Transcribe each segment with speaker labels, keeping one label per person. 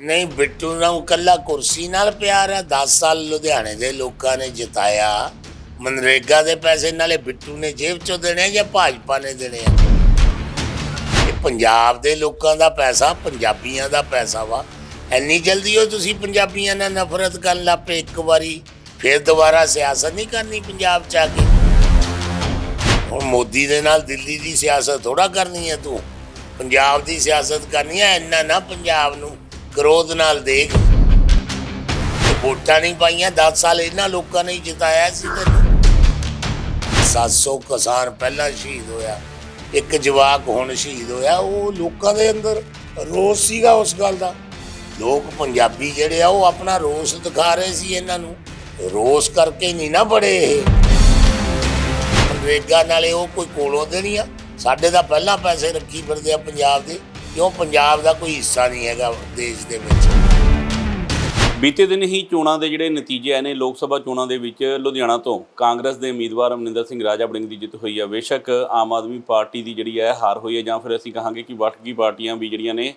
Speaker 1: ਨਹੀਂ ਬਿੱਟੂ ਨੂੰ ਇਕੱਲਾ ਕੁਰਸੀ ਨਾਲ ਪਿਆਰ ਹੈ। 10 ਸਾਲ ਲੁਧਿਆਣੇ ਦੇ ਲੋਕਾਂ ਨੇ ਜਿਤਾਇਆ। ਮਨਰੇਗਾ ਦੇ ਪੈਸੇ ਨਾਲੇ ਬਿੱਟੂ ਨੇ ਜੇਬ ਚੋਂ ਦੇਣੇ ਜਾਂ ਭਾਜਪਾ ਨੇ ਦੇਣੇ ਆ? ਇਹ ਪੰਜਾਬ ਦੇ ਲੋਕਾਂ ਦਾ ਪੈਸਾ, ਪੰਜਾਬੀਆਂ ਦਾ ਪੈਸਾ ਵਾ। ਇੰਨੀ ਜਲਦੀ ਉਹ ਤੁਸੀਂ ਪੰਜਾਬੀਆਂ ਨਾਲ ਨਫ਼ਰਤ ਕਰਨ ਲੱਗ ਪਏ ਇੱਕ ਵਾਰੀ, ਫਿਰ ਦੁਬਾਰਾ ਸਿਆਸਤ ਨਹੀਂ ਕਰਨੀ ਪੰਜਾਬ ਚ ਆ ਕੇ? ਹੁਣ ਮੋਦੀ ਦੇ ਨਾਲ ਦਿੱਲੀ ਦੀ ਸਿਆਸਤ ਥੋੜਾ ਕਰਨੀ ਹੈ ਤੂੰ? ਪੰਜਾਬ ਦੀ ਸਿਆਸਤ ਕਰਨੀ ਹੈ, ਇੰਨਾ ਨਾ ਪੰਜਾਬ ਨੂੰ। ਕਰੋਧ ਨਾਲ ਦੇਖ। ਵੋਟਾਂ ਨਹੀਂ ਪਾਈਆਂ 10 ਸਾਲ ਇਹਨਾਂ ਲੋਕਾਂ ਨੇ ਹੀ ਜਿਤਾਇਆ ਸੀ ਤੈਨੂੰ। 700 ਕਿਸਾਨ ਪਹਿਲਾਂ ਸ਼ਹੀਦ ਹੋਇਆ। ਇੱਕ ਜਵਾਕ ਹੁਣ ਸ਼ਹੀਦ ਹੋਇਆ, ਉਹ ਲੋਕਾਂ ਦੇ ਅੰਦਰ ਰੋਸ ਸੀਗਾ ਉਸ ਗੱਲ ਦਾ। ਲੋਕ ਪੰਜਾਬੀ ਜਿਹੜੇ ਆ, ਉਹ ਆਪਣਾ ਰੋਸ ਦਿਖਾ ਰਹੇ ਸੀ ਇਹਨਾਂ ਨੂੰ। ਰੋਸ ਕਰਕੇ ਨਹੀਂ ਨਾ ਬੜੇ ਇਹ। ਮਨਰੇਗਾ ਨਾਲੇ ਉਹ ਕੋਈ ਕੋਲੋਂ ਦੇਣੀ ਆ। ਸਾਡੇ ਤਾਂ ਪਹਿਲਾਂ ਪੈਸੇ ਰੱਖੀ ਫਿਰਦੇ ਆ ਪੰਜਾਬ ਦੇ। ਕਿਉਂ ਪੰਜਾਬ ਦਾ ਕੋਈ ਹਿੱਸਾ ਨਹੀਂ ਹੈਗਾ ਦੇਸ਼ ਦੇ ਵਿੱਚ?
Speaker 2: ਬੀਤੇ ਦਿਨ ਹੀ ਚੋਣਾਂ ਦੇ ਜਿਹੜੇ ਨਤੀਜੇ ਆਏ ਨੇ, ਲੋਕ ਸਭਾ ਚੋਣਾਂ ਦੇ ਵਿੱਚ ਲੁਧਿਆਣਾ ਤੋਂ ਕਾਂਗਰਸ ਦੇ ਉਮੀਦਵਾਰ ਅਮਰਿੰਦਰ ਸਿੰਘ ਰਾਜਾ ਬੜਿੰਗ ਦੀ ਜਿੱਤ ਹੋਈ ਹੈ ਬੇਸ਼ੱਕ ਆਮ ਆਦਮੀ ਪਾਰਟੀ ਦੀ ਜਿਹੜੀ ਹੈ ਹਾਰ ਹੋਈ ਹੈ ਜਾਂ ਫਿਰ ਅਸੀਂ ਕਹਾਂਗੇ ਕਿ ਵਟਕੀ ਪਾਰਟੀਆਂ ਵੀ ਜਿਹੜੀਆਂ ਨੇ,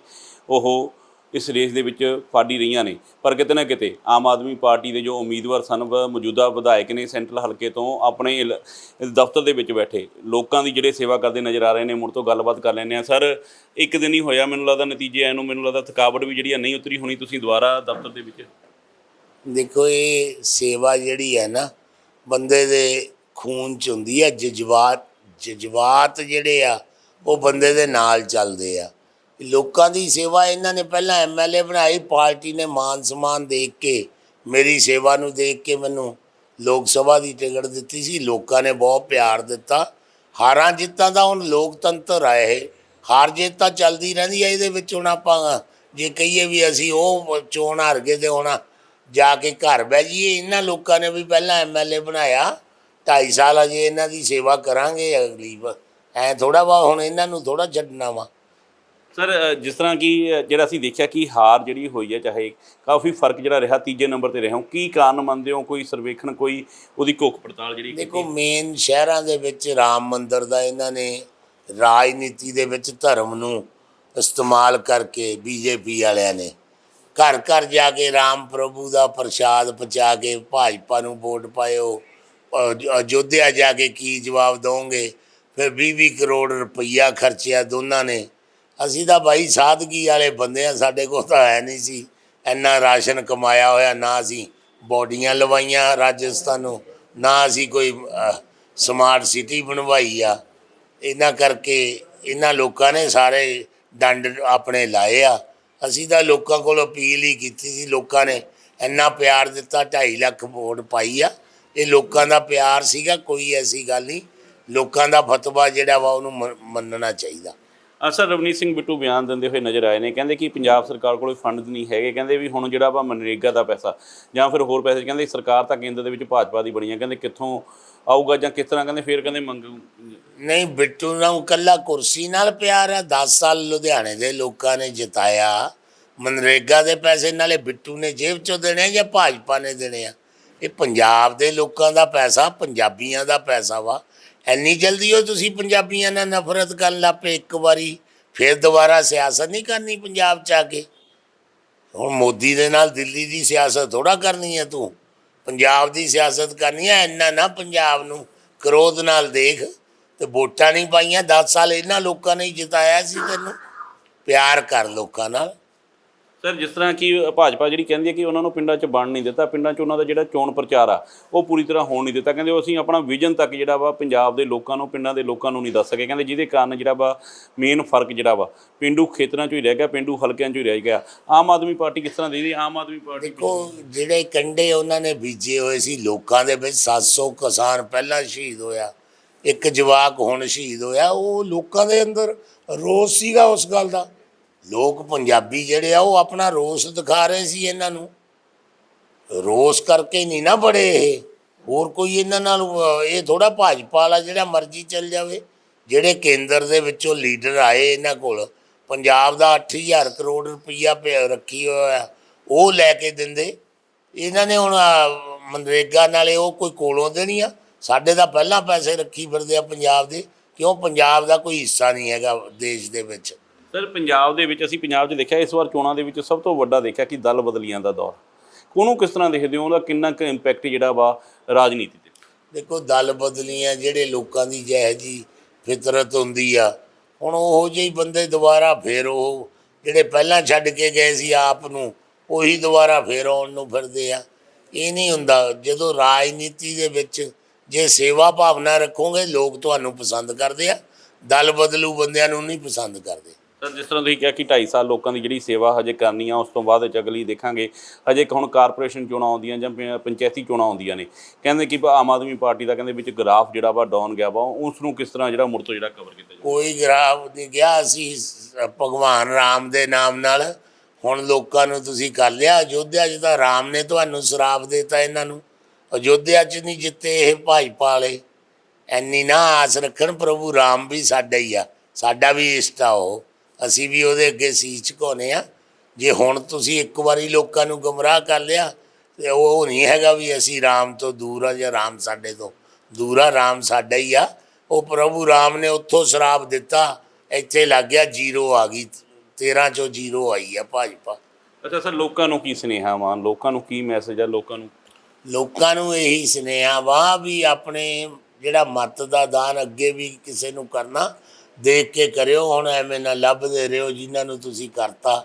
Speaker 2: ਉਹ ਇਸ ਰੇਸ ਦੇ ਵਿੱਚ ਫਾੜੀ ਰਹੀਆਂ ਨੇ। ਪਰ ਕਿਤੇ ਨਾ ਕਿਤੇ ਆਮ ਆਦਮੀ ਪਾਰਟੀ ਦੇ ਜੋ ਉਮੀਦਵਾਰ ਸਨ ਮੌਜੂਦਾ ਵਿਧਾਇਕ ਨੇ ਸੈਂਟਰਲ ਹਲਕੇ ਤੋਂ ਆਪਣੇ ਇਲ- ਦਫ਼ਤਰ ਦੇ ਵਿੱਚ ਬੈਠੇ। ਲੋਕਾਂ ਦੀ ਜਿਹੜੇ ਸੇਵਾ ਕਰਦੇ ਨਜ਼ਰ ਆ ਰਹੇ ਨੇ, ਮੁੜ ਤੋਂ ਗੱਲਬਾਤ ਕਰ ਲੈਂਦੇ ਆ ਸਰ, ਇੱਕ ਦਿਨ ਹੀ ਹੋਇਆ ਮੈਨੂੰ ਲੱਗਦਾ, ਨਤੀਜੇ ਆਏ ਨੂੰ ਮੈਨੂੰ ਲੱਗਦਾ ਥਕਾਵਟ ਵੀ ਜਿਹੜੀ ਆ ਨਹੀਂ ਉਤਰੀ ਹੋਣੀ ਤੁਸੀਂ ਦੁਬਾਰਾ ਦਫ਼ਤਰ ਦੇ ਵਿੱਚ?
Speaker 1: ਦੇਖੋ, ਇਹ ਸੇਵਾ ਜਿਹੜੀ ਹੈ ਨਾ, ਬੰਦੇ ਦੇ ਖੂਨ ਚ ਹੁੰਦੀ ਹੈ, ਜਜ਼ਬਾਤ ਜਜ਼ਬਾਤ ਜਿਹੜੇ ਆ, ਉਹ ਬੰਦੇ ਦੇ ਨਾਲ ਚੱਲਦੇ ਆ। ਲੋਕਾਂ ਦੀ ਸੇਵਾ ਇਹਨਾਂ ਨੇ ਪਹਿਲਾਂ ਐਮਐਲਏ ਬਣਾਈ, ਪਾਰਟੀ ਨੇ ਮਾਨ ਸਮਾਨ ਦੇਖ ਕੇ, ਮੇਰੀ ਸੇਵਾ ਨੂੰ ਦੇਖ ਕੇ ਮੈਨੂੰ ਲੋਕ ਸਭਾ ਦੀ ਟਿਕਟ ਦਿੱਤੀ ਸੀ। ਲੋਕਾਂ ਨੇ ਬਹੁਤ ਪਿਆਰ ਦਿੱਤਾ। ਹਾਰਾਂ ਜਿੱਤਾਂ ਦਾ ਹੁਣ ਲੋਕਤੰਤਰ ਆ ਇਹ। ਹਾਰ ਜਿੱਤ ਤਾਂ ਚੱਲਦੀ ਰਹਿੰਦੀ ਹੈ ਇਹਦੇ ਵਿੱਚ ਹੁਣ ਆਪਾਂ ਜੇ ਕਹੀਏ ਵੀ ਅਸੀਂ ਉਹ ਚੋਣ ਹਾਰ ਗਏ ਤੇ ਹੁਣ ਜਾ ਕੇ ਘਰ ਬਹਿ ਜਾਈਏ। ਇਹਨਾਂ ਲੋਕਾਂ ਨੇ ਵੀ ਪਹਿਲਾਂ ਐਮਐਲਏ ਬਣਾਇਆ। 2.5 ਸਾਲ ਅਜੇ ਇਹਨਾਂ ਦੀ ਸੇਵਾ ਕਰਾਂਗੇ ਅਗਲੀ ਵਾਰ। ਐ ਥੋੜਾ ਵਾ ਹੁਣ ਇਹਨਾਂ ਨੂੰ ਥੋੜਾ ਛੱਡਣਾ ਵਾ।
Speaker 2: ਸਰ ਜਿਸ ਤਰ੍ਹਾਂ ਕਿ ਜਿਹੜਾ ਅਸੀਂ ਦੇਖਿਆ ਕਿ ਹਾਰ ਜਿਹੜੀ ਹੋਈ ਹੈ ਚਾਹੇ ਕਾਫੀ ਫ਼ਰਕ ਜਿਹੜਾ ਰਿਹਾ ਤੀਜੇ ਨੰਬਰ ਤੇ ਰਿਹਾ ਹੋ ਕੀ ਕਾਰਨ ਮੰਨਦੇ ਹੋ? ਕੋਈ ਸਰਵੇਖਣ ਕੋਈ ਉਹਦੀ ਘੋਖ ਪੜਤਾਲ ਜਿਹੜੀ
Speaker 1: ਦੇਖੋ ਮੇਨ ਸ਼ਹਿਰਾਂ ਦੇ ਵਿੱਚ ਰਾਮ ਮੰਦਿਰ ਦਾ ਇਹਨਾਂ ਨੇ ਰਾਜਨੀਤੀ ਦੇ ਵਿੱਚ ਧਰਮ ਨੂੰ ਇਸਤੇਮਾਲ ਕਰਕੇ ਬੀਜੇਪੀ ਵਾਲਿਆਂ ਨੇ ਘਰ ਘਰ ਜਾ ਕੇ ਰਾਮ ਪ੍ਰਭੂ ਦਾ ਪ੍ਰਸ਼ਾਦ ਪਹੁੰਚਾ ਕੇ ਭਾਜਪਾ ਨੂੰ ਵੋਟ ਪਾਇਓ ਅਯੋਧਿਆ ਜਾ ਕੇ ਕੀ ਜਵਾਬ ਦੋਗੇ ਫਿਰ 20-20 ਕਰੋੜ ਰੁਪਈਆ ਖਰਚਿਆ ਦੋਨਾਂ ਨੇ। ਅਸੀਂ ਤਾਂ ਬਾਈ ਸਾਦਗੀ ਵਾਲੇ ਬੰਦੇ ਆ, ਸਾਡੇ ਕੋਲ ਤਾਂ ਹੈ ਨਹੀਂ ਸੀ। ਇੰਨਾ ਰਾਸ਼ਨ ਕਮਾਇਆ ਹੋਇਆ, ਨਾ ਅਸੀਂ ਬੋਡੀਆਂ ਲਵਾਈਆਂ ਰਾਜਸਥਾਨ ਨੂੰ, ਨਾ ਅਸੀਂ ਕੋਈ ਸਮਾਰਟ ਸਿਟੀ ਬਣਵਾਈ ਆ। ਇਹਨਾਂ ਕਰਕੇ ਇਹਨਾਂ ਲੋਕਾਂ ਨੇ ਸਾਰੇ ਡੰਡ ਆਪਣੇ ਲਾਏ ਆ। ਅਸੀਂ ਤਾਂ ਲੋਕਾਂ ਕੋਲ ਅਪੀਲ ਹੀ ਕੀਤੀ ਸੀ, ਲੋਕਾਂ ਨੇ ਇੰਨਾ ਪਿਆਰ ਦਿੱਤਾ 2.5 ਲੱਖ ਵੋਟ ਪਾਈ ਆ। ਇਹ ਲੋਕਾਂ ਦਾ ਪਿਆਰ ਸੀਗਾ, ਕੋਈ ਐਸੀ ਗੱਲ ਨਹੀਂ। ਲੋਕਾਂ ਦਾ ਫਤਵਾ ਜਿਹੜਾ ਵਾ ਉਹਨੂੰ ਮੰਨਣਾ ਚਾਹੀਦਾ।
Speaker 2: ਅਸਰ ਰਵਨੀਤ ਸਿੰਘ ਬਿੱਟੂ ਬਿਆਨ ਦਿੰਦੇ ਹੋਏ ਨਜ਼ਰ ਆਏ ਨੇ, ਕਹਿੰਦੇ ਕਿ ਪੰਜਾਬ ਸਰਕਾਰ ਕੋਲ ਫੰਡ ਨਹੀਂ ਹੈਗੇ, ਕਹਿੰਦੇ ਵੀ ਹੁਣ ਜਿਹੜਾ ਵਾ ਮਨਰੇਗਾ ਦਾ ਪੈਸਾ, ਜਾਂ ਫਿਰ ਹੋਰ ਪੈਸੇ, ਕਹਿੰਦੇ ਸਰਕਾਰ ਤਾਂ ਕੇਂਦਰ ਦੇ ਵਿੱਚ ਭਾਜਪਾ ਦੀ ਬਣੀ ਹੈ ਕਹਿੰਦੇ ਕਿੱਥੋਂ ਆਊਗਾ ਜਾਂ ਕਿਸ ਤਰ੍ਹਾਂ, ਕਹਿੰਦੇ ਫਿਰ ਕਹਿੰਦੇ ਮੰਗੂ
Speaker 1: ਨਹੀਂ, ਬਿੱਟੂ ਨੂੰ ਕੱਲਾ ਕੁਰਸੀ ਨਾਲ ਪਿਆਰ ਹੈ 10 ਸਾਲ ਲੁਧਿਆਣੇ ਦੇ ਲੋਕਾਂ ਨੇ ਜਿਤਾਇਆ, ਮਨਰੇਗਾ ਦੇ ਪੈਸੇ ਨਾਲੇ ਬਿੱਟੂ ਨੇ ਜੇਬ ਚੋਂ ਦੇਣੇ ਆ ਜਾਂ ਭਾਜਪਾ ਨੇ ਦੇਣੇ ਆ? ਇਹ ਪੰਜਾਬ ਦੇ ਲੋਕਾਂ ਦਾ ਪੈਸਾ, ਪੰਜਾਬੀਆਂ ਦਾ ਪੈਸਾ ਵਾ। ਇੰਨੀ ਜਲਦੀ ਉਹ ਤੁਸੀਂ ਪੰਜਾਬੀਆਂ ਨਾਲ ਨਫ਼ਰਤ ਕਰਨ ਲੱਗ ਪਏ ਇੱਕ ਵਾਰੀ, ਫਿਰ ਦੁਬਾਰਾ ਸਿਆਸਤ ਨਹੀਂ ਕਰਨੀ ਪੰਜਾਬ ਚ ਆ ਕੇ। ਹੁਣ ਮੋਦੀ ਦੇ ਨਾਲ ਦਿੱਲੀ ਦੀ ਸਿਆਸਤ ਥੋੜਾ ਕਰਨੀ ਹੈ ਤੂੰ। ਪੰਜਾਬ ਦੀ ਸਿਆਸਤ ਕਰਨੀ ਹੈ, ਇੰਨਾ ਨਾ ਪੰਜਾਬ ਨੂੰ ਕਰੋਧ ਨਾਲ ਦੇਖ। ਤੇ ਵੋਟਾਂ ਨਹੀਂ ਪਾਈਆਂ 10 ਸਾਲ ਇਹਨਾਂ ਲੋਕਾਂ ਨੇ ਜਿਤਾਇਆ ਸੀ ਤੈਨੂੰ। ਪਿਆਰ ਕਰ ਲੋਕਾਂ ਨਾਲ।
Speaker 2: ਸਰ, ਜਿਸ ਤਰ੍ਹਾਂ ਕਿ ਭਾਜਪਾ ਜਿਹੜੀ ਕਹਿੰਦੀ ਹੈ ਕਿ ਉਹਨਾਂ ਨੂੰ ਪਿੰਡਾਂ 'ਚ ਬਣ ਨਹੀਂ ਦਿੱਤਾ, ਪਿੰਡਾਂ 'ਚ ਉਹਨਾਂ ਦਾ ਜਿਹੜਾ ਚੋਣ ਪ੍ਰਚਾਰ ਆ, ਉਹ ਪੂਰੀ ਤਰ੍ਹਾਂ ਹੋਣ ਨਹੀਂ ਦਿੱਤਾ। ਕਹਿੰਦੇ ਉਹ ਅਸੀਂ ਆਪਣਾ ਵਿਜ਼ਨ ਤੱਕ ਜਿਹੜਾ ਵਾ ਪੰਜਾਬ ਦੇ ਲੋਕਾਂ ਨੂੰ, ਪਿੰਡਾਂ ਦੇ ਲੋਕਾਂ ਨੂੰ ਨਹੀਂ ਦੱਸ ਸਕੇ। ਕਹਿੰਦੇ ਜਿਹਦੇ ਕਾਰਨ ਜਿਹੜਾ ਵਾ ਮੇਨ ਫ਼ਰਕ ਜਿਹੜਾ ਵਾ, ਪਿੰਡੂ ਖੇਤਰਾਂ 'ਚ ਹੀ ਰਹਿ ਗਿਆ, ਪਿੰਡੂ ਹਲਕਿਆਂ 'ਚ ਹੀ ਰਹਿ ਗਿਆ। ਆਮ ਆਦਮੀ ਪਾਰਟੀ ਕਿਸ ਤਰ੍ਹਾਂ ਦੀ ਆਮ ਆਦਮੀ ਪਾਰਟੀ
Speaker 1: ਦੇਖੋ, ਜਿਹੜੇ ਕੰਡੇ ਉਹਨਾਂ ਨੇ ਬੀਜੇ ਹੋਏ ਸੀ, ਲੋਕਾਂ ਦੇ ਵਿੱਚ 700 ਕਿਸਾਨ ਪਹਿਲਾਂ ਸ਼ਹੀਦ ਹੋਇਆ, ਇੱਕ ਜਵਾਕ ਹੁਣ ਸ਼ਹੀਦ ਹੋਇਆ, ਉਹ ਲੋਕਾਂ ਦੇ ਅੰਦਰ ਰੋਸ ਸੀਗਾ ਉਸ ਗੱਲ ਦਾ। ਲੋਕ ਪੰਜਾਬੀ ਜਿਹੜੇ ਆ, ਉਹ ਆਪਣਾ ਰੋਸ ਦਿਖਾ ਰਹੇ ਸੀ ਇਹਨਾਂ ਨੂੰ। ਰੋਸ ਕਰਕੇ ਨਹੀਂ ਨਾ ਬੜੇ ਇਹ। ਹੋਰ ਕੋਈ ਇਹਨਾਂ ਨਾਲ ਇਹ ਥੋੜਾ ਭਾਜਪਾ ਵਾਲਾ ਜਿਹੜਾ ਮਰਜ਼ੀ ਚੱਲ ਜਾਵੇ, ਜਿਹੜੇ ਕੇਂਦਰ ਦੇ ਵਿੱਚੋਂ ਲੀਡਰ ਆਏ ਇਹਨਾਂ ਕੋਲ, ਪੰਜਾਬ ਦਾ 8000 ਕਰੋੜ ਰੁਪਈਆ ਪਿਆ ਰੱਖੀ ਹੋਇਆ, ਉਹ ਲੈ ਕੇ ਦਿੰਦੇ। ਇਹਨਾਂ ਨੇ ਹੁਣ ਮਨਰੇਗਾ ਨਾਲੇ ਉਹ ਕੋਈ ਕੋਲੋਂ ਦੇਣੀ ਆ। ਸਾਡੇ ਤਾਂ ਪਹਿਲਾਂ ਪੈਸੇ ਰੱਖੀ ਫਿਰਦੇ ਆ ਪੰਜਾਬ ਦੇ, ਕਿਉਂ? ਪੰਜਾਬ ਦਾ ਕੋਈ ਹਿੱਸਾ ਨਹੀਂ ਹੈਗਾ ਦੇਸ਼ ਦੇ ਵਿੱਚ।
Speaker 2: ਸਰ, ਪੰਜਾਬ ਦੇ ਵਿੱਚ ਅਸੀਂ ਪੰਜਾਬ 'ਚ ਦੇਖਿਆ, ਇਸ ਵਾਰ ਚੋਣਾਂ ਦੇ ਵਿੱਚ ਸਭ ਤੋਂ ਵੱਡਾ ਦੇਖਿਆ ਕਿ ਦਲ ਬਦਲੀਆਂ ਦਾ ਦੌਰ। ਉਹਨੂੰ ਕਿਸ ਤਰ੍ਹਾਂ ਦੇਖਦੇ ਹੋ? ਉਹਦਾ ਕਿੰਨਾ ਕੁ ਇੰਪੈਕਟ ਜਿਹੜਾ ਵਾ ਰਾਜਨੀਤੀ ਤੇ?
Speaker 1: ਦੇਖੋ, ਦਲ ਬਦਲੀਆਂ ਜਿਹੜੇ ਲੋਕਾਂ ਦੀ ਜਿਹੋ ਜੀ ਫਿਤਰਤ ਹੁੰਦੀ ਆ, ਹੁਣ ਉਹੋ ਜਿਹੇ ਬੰਦੇ ਦੁਬਾਰਾ ਫੇਰ ਉਹ ਜਿਹੜੇ ਪਹਿਲਾਂ ਛੱਡ ਕੇ ਗਏ ਸੀ ਆਪ ਨੂੰ, ਉਹੀ ਦੁਬਾਰਾ ਫੇਰ ਆਉਣ ਨੂੰ ਫਿਰਦੇ ਆ। ਇਹ ਨਹੀਂ ਹੁੰਦਾ, ਜਦੋਂ ਰਾਜਨੀਤੀ ਦੇ ਵਿੱਚ ਜੇ ਸੇਵਾ ਭਾਵਨਾ ਰੱਖੋਗੇ, ਲੋਕ ਤੁਹਾਨੂੰ ਪਸੰਦ ਕਰਦੇ ਆ, ਦਲ ਬਦਲੂ ਬੰਦਿਆਂ ਨੂੰ ਨਹੀਂ ਪਸੰਦ ਕਰਦੇ।
Speaker 2: ਸਰ, ਜਿਸ ਤਰ੍ਹਾਂ ਤੁਸੀਂ ਕਿਹਾ ਕਿ 2.5 ਸਾਲ ਲੋਕਾਂ ਦੀ ਜਿਹੜੀ ਸੇਵਾ ਹਜੇ ਕਰਨੀ ਆ, ਉਸ ਤੋਂ ਬਾਅਦ ਚ ਅਗਲੀ ਦੇਖਾਂਗੇ। ਹਜੇ ਇੱਕ ਹੁਣ ਕਾਰਪੋਰੇਸ਼ਨ ਚੋਣਾਂ ਆਉਂਦੀਆਂ ਜਾਂ ਪ- ਪੰਚਾਇਤੀ ਚੋਣਾਂ ਆਉਂਦੀਆਂ ਨੇ। ਕਹਿੰਦੇ ਕਿ ਭ- ਆਮ ਆਦਮੀ ਪਾਰਟੀ ਦਾ ਕਹਿੰਦੇ ਵਿੱਚ ਗ੍ਰਾਫ ਜਿਹੜਾ ਵਾ ਡਾਊਨ ਗਿਆ ਵਾ ਉਸ ਨੂੰ ਕਿਸ ਤਰ੍ਹਾਂ ਜਿਹੜਾ ਮੁੜ ਤੋਂ ਜਿਹੜਾ ਕਵਰ ਕੀਤਾ ਜਾਵੇ?
Speaker 1: ਕੋਈ ਗਰਾਬ ਨਹੀਂ ਗਿਆ। ਅਸੀਂ ਸ- ਭਗਵਾਨ ਰਾਮ ਦੇ ਨਾਮ ਨਾਲ ਹੁਣ ਲੋਕਾਂ ਨੂੰ ਤੁਸੀਂ ਕਰ ਲਿਆ। ਅਯੋਧਿਆ 'ਚ ਤਾਂ ਰਾਮ ਨੇ ਤੁਹਾਨੂੰ ਸ਼ਰਾਪ ਦਿੱਤਾ ਇਹਨਾਂ ਨੂੰ। ਅਯੋਧਿਆ 'ਚ ਨਹੀਂ ਜਿੱਤੇ ਇਹ ਭਾਜਪਾ ਵਾਲੇ। ਐਨੀ ਨਾ ਆਸ ਰੱਖਣ ਪ੍ਰਭੂ ਰਾਮ ਵੀ ਸਾਡਾ ਹੀ ਆ। ਸਾਡਾ ਵੀ ਇਸ਼ਟ ਆ ਉਹ। ਅਸੀਂ ਵੀ ਉਹਦੇ ਅੱਗੇ ਸੀਸ ਝੁਕਾਉਂਦੇ ਆ ਜੇ ਹੁਣ ਤੁਸੀਂ ਇੱਕ ਵਾਰੀ ਲੋਕਾਂ ਨੂੰ ਗਮਰਾਹ ਕਰ ਲਿਆ ਤੇ ਉਹ ਨਹੀਂ ਹੈਗਾ ਵੀ ਅਸੀਂ ਰਾਮ ਤੋਂ ਦੂਰ ਆ ਜਾਂ ਰਾਮ ਸਾਡੇ ਤੋਂ ਦੂਰ ਆ ਰਾਮ ਸਾਡਾ ਹੀ ਆ। ਉਹ ਪ੍ਰਭੂ ਰਾਮ ਨੇ ਉੱਥੋਂ ਸ਼ਰਾਪ ਦਿੱਤਾ ਇੱਥੇ ਲੱਗ ਗਿਆ ਜ਼ੀਰੋ ਆ ਗਈ। 13 ਚੋਂ ਜ਼ੀਰੋ ਆਈ ਆ ਭਾਜਪਾ।
Speaker 2: ਅੱਛਾ ਸਰ ਲੋਕਾਂ ਨੂੰ ਕੀ ਸੁਨੇਹਾ ਵਾ? ਲੋਕਾਂ ਨੂੰ ਕੀ ਮੈਸੇਜ ਆ? ਲੋਕਾਂ ਨੂੰ
Speaker 1: ਲੋਕਾਂ ਨੂੰ ਇਹੀ ਸੁਨੇਹਾ ਵਾ ਵੀ ਆਪਣੇ ਜਿਹੜਾ ਮਤ ਦਾ ਦਾਨ ਅੱਗੇ ਵੀ ਕਿਸੇ ਨੂੰ ਕਰਨਾ ਦੇਖ ਕੇ ਕਰਿਓ, ਹੁਣ ਐਵੇਂ ਨਾ ਲੱਭਦੇ ਰਹੋ ਜਿਨ੍ਹਾਂ ਨੂੰ ਤੁਸੀਂ ਕਰਤਾ।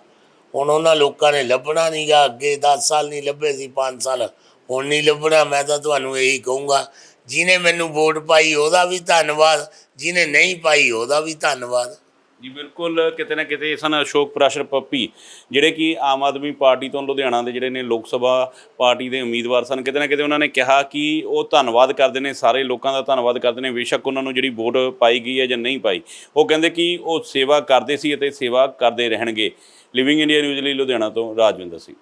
Speaker 1: ਹੁਣ ਉਹਨਾਂ ਲੋਕਾਂ ਨੇ ਲੱਭਣਾ ਨਹੀਂਗਾ ਅੱਗੇ 10 ਸਾਲ ਨਹੀਂ ਲੱਭੇ ਸੀ 5 ਸਾਲ ਹੁਣ ਨਹੀਂ ਲੱਭਣਾ, ਮੈਂ ਤਾਂ ਤੁਹਾਨੂੰ ਇਹੀ ਕਹੂੰਗਾ ਜਿਹਨੇ ਮੈਨੂੰ ਵੋਟ ਪਾਈ ਉਹਦਾ ਵੀ ਧੰਨਵਾਦ ਜਿਹਨੇ ਨਹੀਂ ਪਾਈ ਉਹਦਾ ਵੀ ਧੰਨਵਾਦ।
Speaker 2: ਜੀ, ਬਿਲਕੁਲ ਕਿਤੇ ਨਾ ਕਿਤੇ ਸਨ ਅਸ਼ੋਕ ਪ੍ਰਾਸ਼ਰ ਪੱਪੀ, ਜਿਹੜੇ ਕਿ ਆਮ ਆਦਮੀ ਪਾਰਟੀ ਤੋਂ ਲੁਧਿਆਣਾ ਦੇ ਜਿਹੜੇ ਨੇ ਲੋਕ ਸਭਾ ਪਾਰਟੀ ਦੇ ਉਮੀਦਵਾਰ ਸਨ। ਕਿਤੇ ਨਾ ਕਿਤੇ ਉਹਨਾਂ ਨੇ ਕਿਹਾ ਕਿ ਉਹ ਧੰਨਵਾਦ ਕਰਦੇ ਨੇ, ਸਾਰੇ ਲੋਕਾਂ ਦਾ ਧੰਨਵਾਦ ਕਰਦੇ ਨੇ, ਬੇਸ਼ੱਕ ਉਹਨਾਂ ਨੂੰ ਜਿਹੜੀ ਵੋਟ ਪਾਈ ਗਈ ਹੈ ਜਾਂ ਨਹੀਂ ਪਾਈ। ਉਹ ਕਹਿੰਦੇ ਕਿ ਉਹ ਸੇਵਾ ਕਰਦੇ ਸੀ ਅਤੇ ਸੇਵਾ ਕਰਦੇ ਰਹਿਣਗੇ। ਲਿਵਿੰਗ ਇੰਡੀਆ ਨਿਊਜ਼ ਲਈ ਲੁਧਿਆਣਾ ਤੋਂ ਰਾਜਵਿੰਦਰ ਸਿੰਘ।